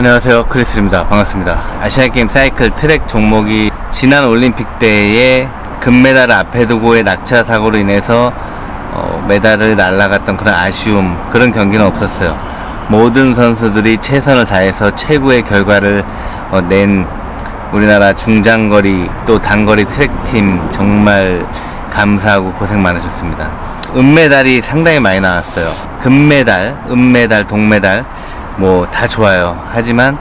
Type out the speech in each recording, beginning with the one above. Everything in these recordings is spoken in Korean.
안녕하세요. 크리스입니다. 반갑습니다. 아시안게임 사이클 트랙 종목이 지난 올림픽 때에 금메달을 앞에 두고의 낙차 사고로 인해서 어, 메달을 날아갔던 그런 아쉬움 그런 경기는 없었어요. 모든 선수들이 최선을 다해서 최고의 결과를 어, 낸 우리나라 중장거리 또 단거리 트랙팀 정말 감사하고 고생 많으셨습니다. 은메달이 상당히 많이 나왔어요. 금메달 은메달 동메달 뭐 다 좋아요. 하지만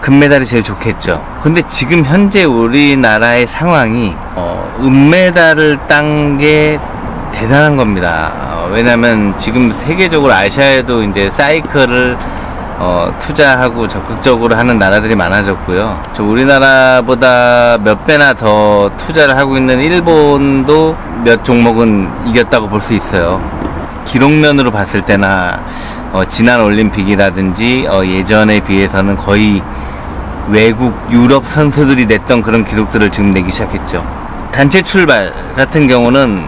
금메달이 제일 좋겠죠. 근데 지금 현재 우리나라의 상황이 어, 은메달을 딴 게 대단한 겁니다. 어, 왜냐면 지금 세계적으로 아시아에도 이제 사이클을 어, 투자하고 적극적으로 하는 나라들이 많아졌고요. 저 우리나라보다 몇 배나 더 투자를 하고 있는 일본도 몇 종목은 이겼다고 볼 수 있어요. 기록면으로 봤을 때나 어, 지난 올림픽이라든지 어, 예전에 비해서는 거의 외국 유럽 선수들이 냈던 그런 기록들을 지금 내기 시작했죠. 단체 출발 같은 경우는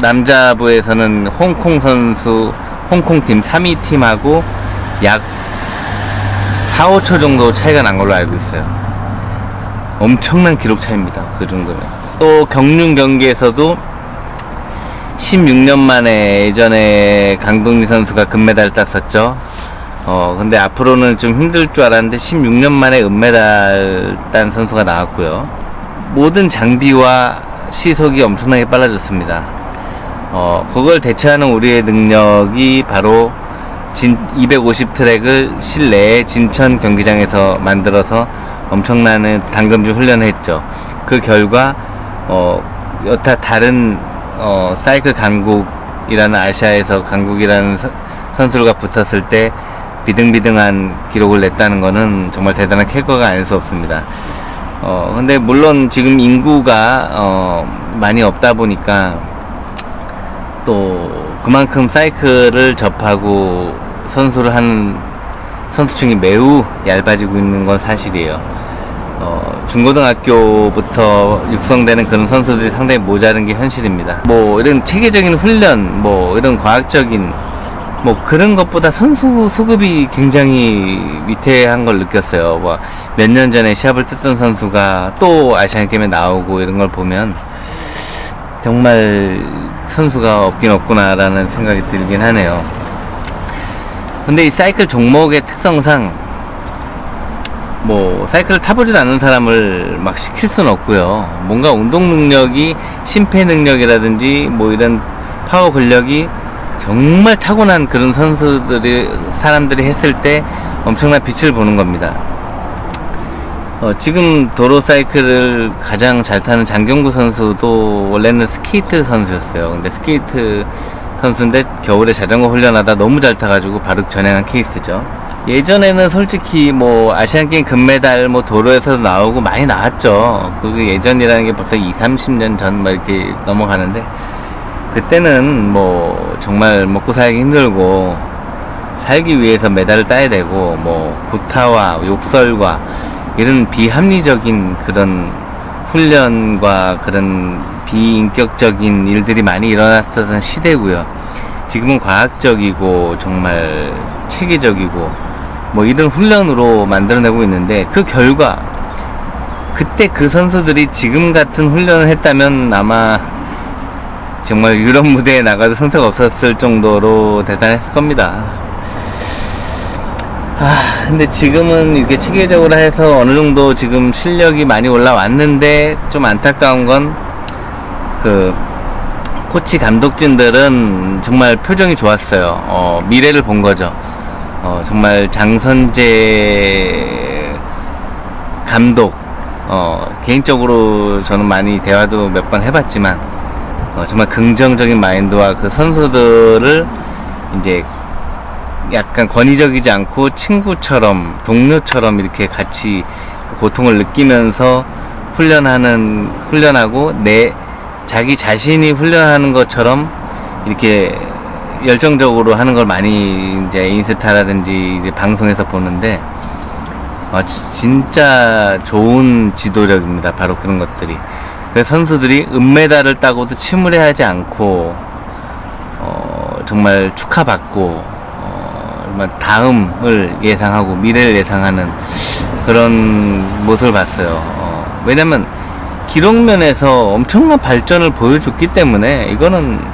남자부에서는 홍콩 선수 홍콩 팀 3위 팀하고 약 4, 5초 정도 차이가 난 걸로 알고 있어요. 엄청난 기록 차입니다. 그 정도면. 또 경륜 경기에서도 16년 만에 예전에 강동리 선수가 금메달 땄었죠. 어, 근데 앞으로는 좀 힘들 줄 알았는데 16년 만에 은메달 딴 선수가 나왔고요. 모든 장비와 시속이 엄청나게 빨라졌습니다. 어, 그걸 대체하는 우리의 능력이 바로 진, 250 트랙을 실내에 진천 경기장에서 만들어서 엄청나는 당금주 훈련을 했죠. 그 결과, 어, 여타 다른 어, 사이클 강국이라는 아시아에서 강국이라는 서- 선수들과 붙었을 때 비등비등한 기록을 냈다는 것은 정말 대단한 쾌거가 아닐 수 없습니다. 어, 근데 물론 지금 인구가 어, 많이 없다 보니까 또 그만큼 사이클을 접하고 선수를 하는 선수층이 매우 얇아지고 있는 건 사실이에요. 어, 중고등학교부터 육성되는 그런 선수들이 상당히 모자른 게 현실입니다. 뭐 이런 체계적인 훈련, 뭐 이런 과학적인 뭐 그런 것보다 선수 수급이 굉장히 위태한 걸 느꼈어요. 뭐 몇 년 전에 시합을 뛰던 선수가 또 아시안 게임에 나오고 이런 걸 보면 정말 선수가 없긴 없구나라는 생각이 들긴 하네요. 근데 이 사이클 종목의 특성상 뭐 사이클을 타보지도 않는 사람을 막 시킬 수는 없고요. 뭔가 운동 능력이 심폐 능력이라든지 뭐 이런 파워 근력이 정말 타고난 그런 선수들이 사람들이 했을 때 엄청난 빛을 보는 겁니다. 어, 지금 도로 사이클을 가장 잘 타는 장경구 선수도 원래는 스케이트 선수였어요. 근데 스케이트 선수인데 겨울에 자전거 훈련하다 너무 잘 타가지고 바로 전향한 케이스죠. 예전에는 솔직히 뭐 아시안 게임 금메달 뭐 도로에서도 나오고 많이 나왔죠. 그게 예전이라는 게 벌써 2, 30년 전 막 이렇게 넘어가는데 그때는 뭐 정말 먹고 살기 힘들고 살기 위해서 메달을 따야 되고 뭐 구타와 욕설과 이런 비합리적인 그런 훈련과 그런 비인격적인 일들이 많이 일어났었던 시대고요. 지금은 과학적이고 정말 체계적이고 뭐 이런 훈련으로 만들어내고 있는데 그 결과 그때 그 선수들이 지금 같은 훈련을 했다면 아마 정말 유럽 무대에 나가도 선수가 없었을 정도로 대단했을 겁니다. 아, 근데 지금은 이렇게 체계적으로 해서 어느 정도 지금 실력이 많이 올라왔는데 좀 안타까운 건 그 코치 감독진들은 정말 표정이 좋았어요. 어, 미래를 본 거죠. 어, 정말 장선재 감독, 어, 개인적으로 저는 많이 대화도 몇 번 해봤지만, 어, 정말 긍정적인 마인드와 그 선수들을 이제 약간 권위적이지 않고 친구처럼 동료처럼 이렇게 같이 그 고통을 느끼면서 훈련하는 훈련하고 내 자기 자신이 훈련하는 것처럼 이렇게 열정적으로 하는 걸 많이 이제 인스타라든지 이제 방송에서 보는데 어, 지- 진짜 좋은 지도력입니다. 바로 그런 것들이. 그래서 선수들이 은메달을 따고도 침울해하지 않고 어, 정말 축하받고 어, 뭐 다음을 예상하고 미래를 예상하는 그런 모습을 봤어요. 어, 왜냐면 기록면에서 엄청난 발전을 보여줬기 때문에 이거는 어,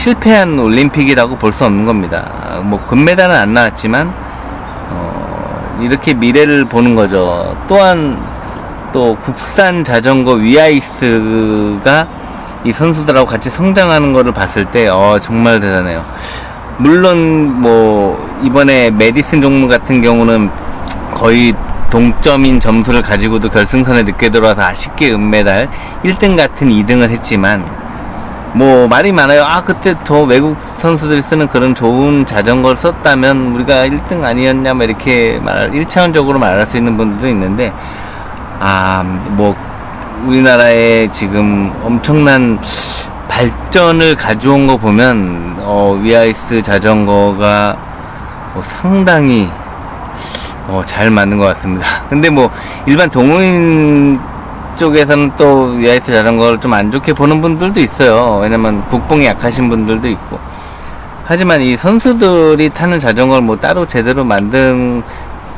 실패한 올림픽이라고 볼 수 없는 겁니다. 뭐 금메달은 안 나왔지만 어, 이렇게 미래를 보는 거죠. 또한 또 국산 자전거 위아이스가 이 선수들하고 같이 성장하는 거를 봤을 때, 어, 정말 대단해요. 물론, 뭐, 이번에 메디슨 종목 같은 경우는 거의 동점인 점수를 가지고도 결승선에 늦게 들어와서 아쉽게 은메달 1등 같은 2등을 했지만, 뭐, 말이 많아요. 아, 그때 더 외국 선수들이 쓰는 그런 좋은 자전거를 썼다면 우리가 1등 아니었냐, 뭐, 이렇게 말, 1차원적으로 말할 수 있는 분들도 있는데, 아, 뭐, 우리나라에 지금 엄청난 발전을 가져온 거 보면, 어, 위아이스 자전거가 뭐 상당히 어, 잘 맞는 것 같습니다. 근데 뭐, 일반 동호인 쪽에서는 또 위아이스 자전거를 좀 안 좋게 보는 분들도 있어요. 왜냐면 국뽕이 약하신 분들도 있고. 하지만 이 선수들이 타는 자전거를 뭐 따로 제대로 만든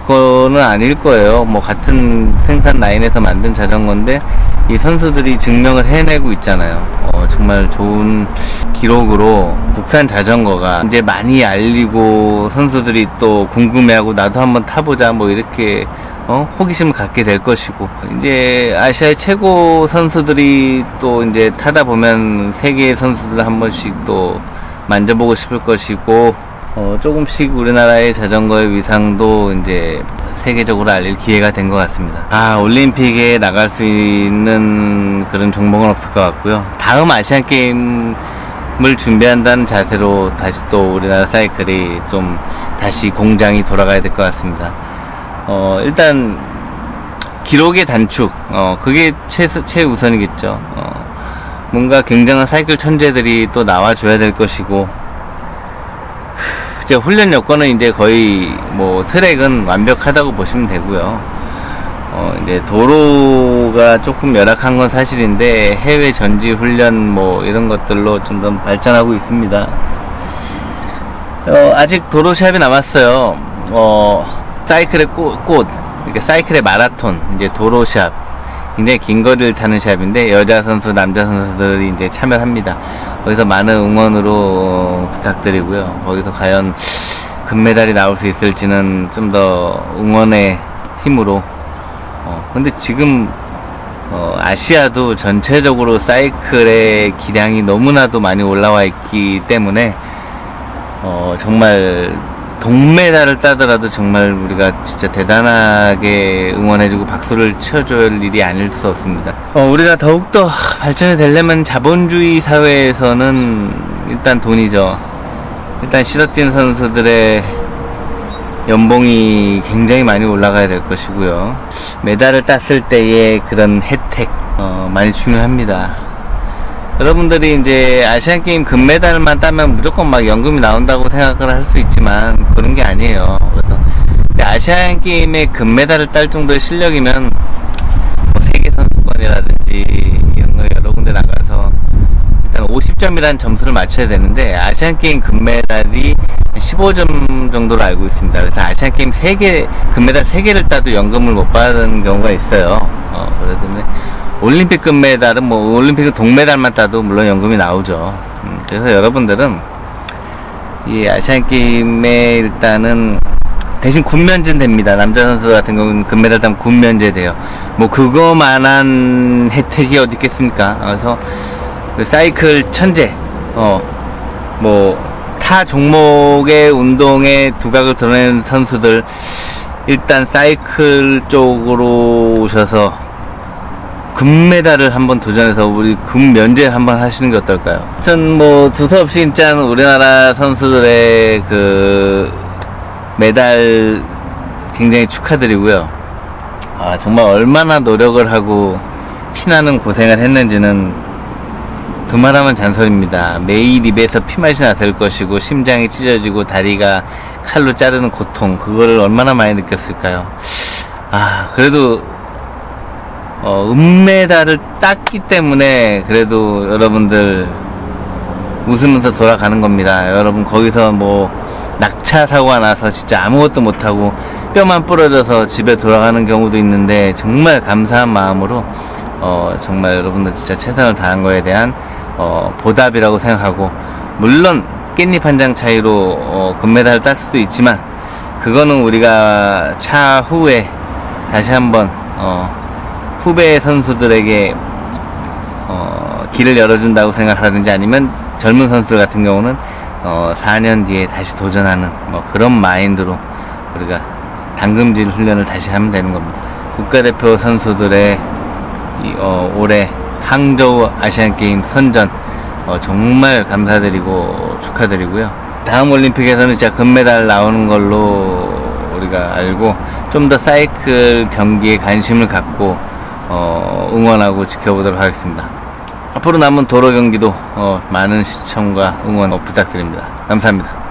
거는 아닐 거예요. 뭐 같은 생산 라인에서 만든 자전거인데 이 선수들이 증명을 해내고 있잖아요. 어, 정말 좋은 기록으로 국산 자전거가 이제 많이 알리고 선수들이 또 궁금해하고 나도 한번 타보자 뭐 이렇게 어? 호기심을 갖게 될 것이고 이제 아시아의 최고 선수들이 또 이제 타다 보면 세계 선수들 한 번씩 또 만져보고 싶을 것이고 어, 조금씩 우리나라의 자전거의 위상도 이제 세계적으로 알릴 기회가 된 것 같습니다. 아, 올림픽에 나갈 수 있는 그런 종목은 없을 것 같고요. 다음 아시안 게임을 준비한다는 자세로 다시 또 우리나라 사이클이 좀 다시 공장이 돌아가야 될 것 같습니다. 어, 일단 기록의 단축, 어, 그게 최, 최우선이겠죠. 어, 뭔가 굉장한 사이클 천재들이 또 나와줘야 될 것이고, 이제 훈련 여건은 이제 거의 뭐 트랙은 완벽하다고 보시면 되고요. 어, 이제 도로가 조금 열악한 건 사실인데 해외 전지 훈련 뭐 이런 것들로 좀 더 발전하고 있습니다. 어, 아직 도로 시합이 남았어요. 어, 사이클의 꽃, 꽃, 이렇게 사이클의 마라톤, 이제 도로 시합. 굉장히 긴 거리를 타는 시합인데 여자 선수, 남자 선수들이 이제 참여합니다. 거기서 많은 응원으로 어, 부탁드리고요. 거기서 과연 금메달이 나올 수 있을지는 좀 더 응원의 힘으로. 어, 근데 지금 어, 아시아도 전체적으로 사이클의 기량이 너무나도 많이 올라와 있기 때문에 어, 정말 동메달을 따더라도 정말 우리가 진짜 대단하게 응원해주고 박수를 쳐줄 일이 아닐 수 없습니다. 어, 우리가 더욱더 발전이 되려면 자본주의 사회에서는 일단 돈이죠. 일단 실업뛴 선수들의 연봉이 굉장히 많이 올라가야 될 것이고요. 메달을 땄을 때의 그런 혜택, 어, 많이 중요합니다. 여러분들이 이제 아시안 게임 금메달만 따면 무조건 막 연금이 나온다고 생각을 할 수 있지만 그런 게 아니에요. 그래서 아시안 게임에 금메달을 딸 정도의 실력이면 뭐 세계 선수권이라든지 이런 거 여러 군데 나가서 일단 50점이라는 점수를 맞춰야 되는데 아시안 게임 금메달이 15점 정도로 알고 있습니다. 그래서 아시안 게임 3개 금메달 3개를 따도 연금을 못 받는 경우가 있어요. 어, 그래서 올림픽 금메달은 뭐 올림픽 동메달만 따도 물론 연금이 나오죠. 음, 그래서 여러분들은 이 아시안 게임에 일단은 대신 군면제 됩니다. 남자 선수 같은 경우는 금메달 따면 군면제 돼요. 뭐 그거만한 혜택이 어디 있겠습니까? 그래서 그 사이클 천재, 어, 뭐 타 종목의 운동에 두각을 드러낸 선수들 일단 사이클 쪽으로 오셔서 금메달을 한번 도전해서 우리 금 면제 한번 하시는 게 어떨까요? 하여튼 뭐 두서없이 진짜 우리나라 선수들의 그 메달 굉장히 축하드리고요. 아 정말 얼마나 노력을 하고 피나는 고생을 했는지는 두말하면 잔소리입니다. 매일 입에서 피맛이 나설 것이고 심장이 찢어지고 다리가 칼로 자르는 고통 그거를 얼마나 많이 느꼈을까요? 아 그래도 어, 은메달을 땄기 때문에 그래도 여러분들 웃으면서 돌아가는 겁니다. 여러분 거기서 뭐 낙차 사고가 나서 진짜 아무것도 못하고 뼈만 부러져서 집에 돌아가는 경우도 있는데 정말 감사한 마음으로 어, 정말 여러분들 진짜 최선을 다한 거에 대한 어, 보답이라고 생각하고 물론 깻잎 한 장 차이로 어, 금메달을 땄 수도 있지만 그거는 우리가 차후에 다시 한번 어, 후배 선수들에게 어, 길을 열어준다고 생각하든지 아니면 젊은 선수들 같은 경우는 어, 4년 뒤에 다시 도전하는 뭐 그런 마인드로 우리가 당금질 훈련을 다시 하면 되는 겁니다. 국가대표 선수들의 이, 어, 올해 항저우 아시안 게임 선전 어, 정말 감사드리고 축하드리고요. 다음 올림픽에서는 진짜 금메달 나오는 걸로 우리가 알고 좀 더 사이클 경기에 관심을 갖고 어, 응원하고 지켜보도록 하겠습니다. 앞으로 남은 도로 경기도 어, 많은 시청과 응원 어, 부탁드립니다. 감사합니다.